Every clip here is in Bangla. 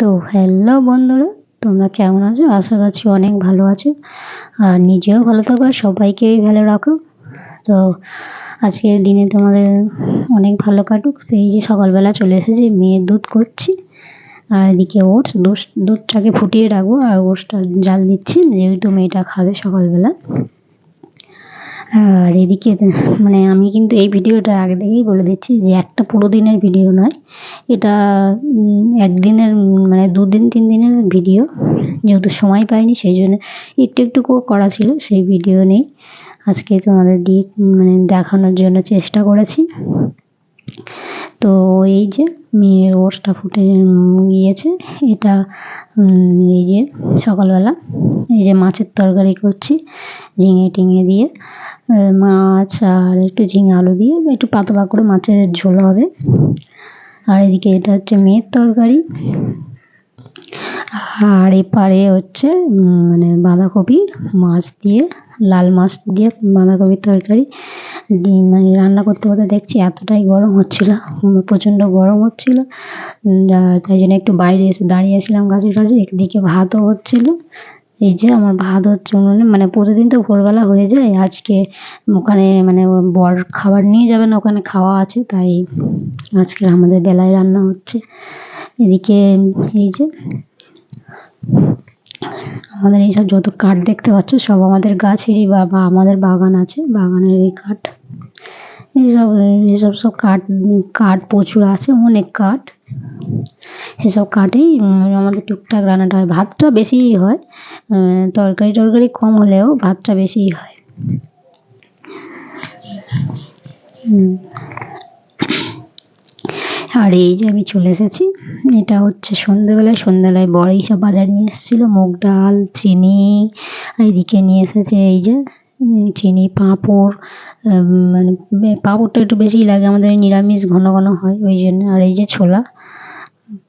তো হ্যালো বন্ধুরা, তোমরা কেমন আছো? আশা করছি অনেক ভালো আছো। আর নিজেও ভালো থাকো, আর সবাইকেই ভালো রাখো। তো আজকের দিনে তোমাদের অনেক ভালো কাটুক। তো এই যে সকালবেলা চলে এসেছি, মেয়ের দুধ করছি। আর এদিকে ওটস, দুধ, দুধটাকে ফুটিয়ে রাখব। আর ওটসটা জাল দিচ্ছি, যেহেতু মেয়েটা খাবে সকালবেলা। এদিকে মানে আমি কিন্তু এই ভিডিওটা আগে থেকেই বলে দিচ্ছি যে একটা পুরো দিনের ভিডিও নয়। এটা একদিনের মানে দুদিন তিন দিনের ভিডিও। যেহেতু সময় পাইনি, সেই জন্য একটু একটু করা ছিল, সেই ভিডিও নেই আজকে তোমাদের দিয়ে মানে দেখানোর জন্য চেষ্টা করেছি। তো এই যে মেয়ের ওটসটা ফুটে গিয়েছে, এটা এই যে সকালবেলা। এই যে মাছের তরকারি করছি, ঝিঙে টিঙে দিয়ে মাছ আর একটু ঝিঙে আলু দিয়ে, একটু পাতলা করে মাছের ঝোল হবে। আর এদিকে এটা হচ্ছে মেয়ের তরকারি। আর এপারে হচ্ছে মানে বাঁধাকপি মাছ দিয়ে, লাল মাছ দিয়ে বাঁধাকপির তরকারি। মানে রান্না করতে করতে দেখছি এতটাই গরম হচ্ছিল, প্রচণ্ড গরম হচ্ছিল। তাই জন্য একটু বাইরে এসে দাঁড়িয়েছিলাম গাছের কাছে, একদিকে ভাতও হচ্ছিল। এই যে আমার ভাত হচ্ছে উনুনে মানে প্রতিদিন তো ভোরবেলা হয়ে যায়, আজকে ওখানে মানে বর খাবার নিয়ে যাবে না, ওখানে খাওয়া আছে, তাই আজকে আমাদের বেলায় রান্না হচ্ছে। এদিকে এই যে আমাদের এইসব যত কাঠ দেখতে পাচ্ছ, সব আমাদের গাছেরই বা আমাদের বাগান আছে, বাগানের এই কাঠ। এইসব এইসব সব কাঠ কাঠ প্রচুর আছে, অনেক কাঠ। সেসব কাঠেই আমাদের টুকটাক রান্নাটা হয়। ভাতটা বেশিই হয় তরকারি টরকারি কম হলেও ভাতটা বেশিই হয়। আর এই যে আমি চলে এসেছি, এটা হচ্ছে সন্ধেবেলায় সন্ধেবেলায় বড় এইসব বাজার নিয়ে এসেছিল, মুগ ডাল, চিনি এইদিকে নিয়ে এসেছে এই যে চিনি, পাঁপড় মানে পাঁপড়টা একটু বেশিই লাগে, আমাদের নিরামিষ ঘন ঘন হয়, ওই জন্য। আর এই যে ছোলা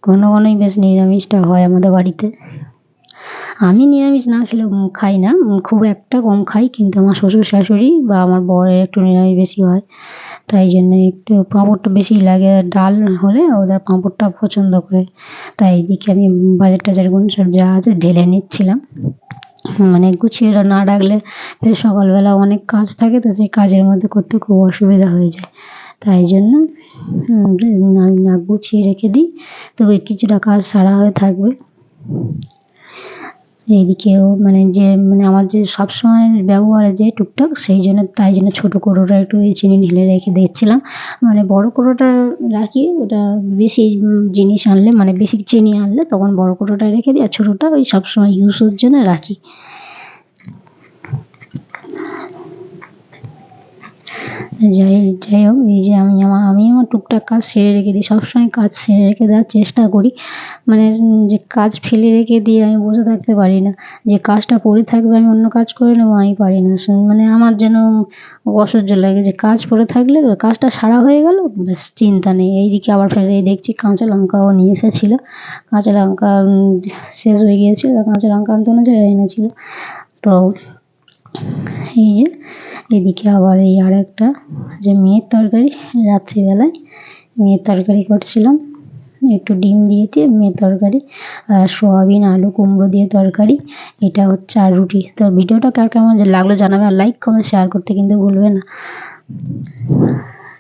ঘন ঘনই বেশ নিরামিষটা হয় আমাদের বাড়িতে। আমি নিরামিষ না খেলেও খাই না খুব একটা কম খাই, কিন্তু আমার শ্বশুর শাশুড়ি বা আমার বরের একটু নিরামিষ বেশি হয়। তাই জন্য একটু পাঁপড়টা বেশি লাগে, আর ডাল হলে ওরা পাঁপড়টা পছন্দ করে। তাই এদিকে আমি বাজার টাজার টাজারগুলো সব যা আছে ঢেলে নিচ্ছিলাম। মানে গুছিয়ে না ফের সকালবেলা অনেক কাজ থাকে, তো সেই কাজের মধ্যে করতে খুব অসুবিধা হয়ে যায়। তাই জন্য নাক গুছিয়ে রেখে দিই। তবে কিছুটা কাজ সারা হয়ে থাকবে। এদিকেও মানে যে মানে আমার যে সবসময় ব্যবহারে যে টুকটাক, সেই জন্য, তাই জন্য ছোটো কৌটোটা একটু চিনি ঢেলে রেখে দিচ্ছিলাম। মানে বড় কৌটোটা রাখি, ওটা বেশি জিনিস আনলে মানে বেশি চিনি আনলে তখন বড় কৌটোটা রেখে দিই, আর ছোটোটা ওই সবসময় ইউজের জন্য রাখি। যাই যাই হোক, এই যে আমি আমার আমি আমার টুকটাক কাজ সেরে রেখে দিই, সবসময় কাজ সেরে রেখে দেওয়ার চেষ্টা করি। মানে যে কাজ ফেলে রেখে দিয়ে আমি বসে থাকতে পারি না, যে কাজটা পড়ে থাকবে আমি অন্য কাজ করে নেব, আমি পারি না। মানে আমার যেন অসহ্য লাগে যে কাজ পড়ে থাকলে কাজটা সারা হয়ে গেল, ব্যাস, চিন্তা নেই। এইদিকে আবার ফেলে দেখছি কাঁচা লঙ্কাও নিয়ে এসেছিল। কাঁচা লঙ্কা শেষ হয়ে গিয়েছিল, কাঁচা লঙ্কা আনতে অনুযায়ী এনেছিলো। তো এই যে, এদিকে আবার এই আর একটা যে মেয়ের তরকারি, রাত্রিবেলায় মেয়ের তরকারি করছিলাম। একটু ডিম দিয়ে দিয়ে মেয়ের তরকারি, আর সোয়াবিন, আলু, কুমড়ো দিয়ে তরকারি। এটা হচ্ছে আর রুটি। তো ভিডিওটা কার কেমন লাগল জানাবে, আর লাইক কমেন্ট শেয়ার করতে কিন্তু ভুলবে না।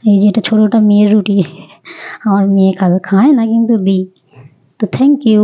এই যে এটা ছোটোটা মেয়ের রুটি, আমার মেয়ে খাবে, খায় না কিন্তু দিই। তো থ্যাংক ইউ